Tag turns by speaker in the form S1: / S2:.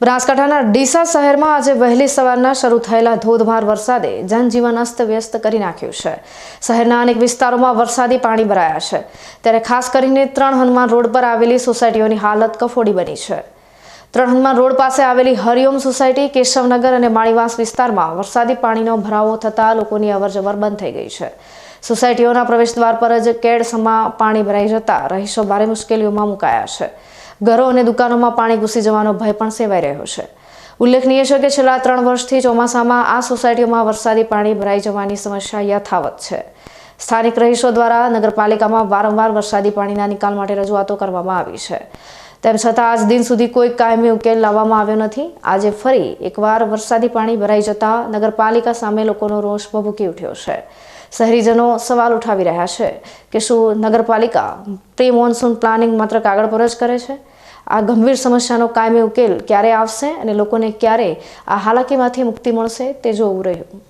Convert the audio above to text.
S1: બનાસકાંઠાના ડીસા શહેરમાં આજે વહેલી સવારના શરૂ થયેલા ધોધમાર વરસાદે જનજીવન અસ્તવ્યસ્ત કરી નાખ્યું છે. શહેરના અનેક વિસ્તારોમાં વરસાદી પાણી ભરાયા છે. ત્યારે ખાસ કરીને ત્રણ હનુમાન રોડ પર આવેલી સોસાયટીઓની હાલત કફોડી બની છે. ત્રણ હનુમાન રોડ પાસે આવેલી હરિઓમ સોસાયટી, કેશવનગર અને માળીવાસ વિસ્તારમાં વરસાદી પાણીનો ભરાવો થતાં લોકોની અવરજવર બંધ થઈ ગઈ છે. સોસાયટીઓના પ્રવેશદ્વાર પર જ કેડસમાં પાણી ભરાઈ જતા રહીશો ભારે મુશ્કેલીઓમાં મુકાયા છે. ઘરો અને દુકાનોમાં પાણી ઘૂસી જવાનો ભય પણ સેવાઈ રહ્યો છે. ઉલ્લેખનીય છે કે છેલ્લા ત્રણ વર્ષથી ચોમાસામાં આ સોસાયટીઓમાં વરસાદી પાણી ભરાઈ જવાની સમસ્યા યથાવત છે. સ્થાનિક રહીશો દ્વારા નગરપાલિકામાં વારંવાર વરસાદી પાણીના નિકાલ માટે રજૂઆતો કરવામાં આવી છે. તેમ છતાં આજ દિન સુધી કોઈ કાયમી ઉકેલ લાવવામાં આવ્યો નથી. આજે ફરી એકવાર વરસાદી પાણી ભરાઈ જતા નગરપાલિકા સામે લોકોનો રોષ ભભૂકી ઉઠ્યો છે. શહેરીજનો સવાલ ઉઠાવી રહ્યા છે કે શું નગરપાલિકા પ્રી મોન્સૂન પ્લાનિંગ માત્ર કાગળ પર જ કરે છે? આ ગંભીર સમસ્યાનો કાયમી ઉકેલ ક્યારે આવશે અને લોકોને ક્યારે આ હાલાકીમાંથી મુક્તિ મળશે તે જોવું રહ્યું.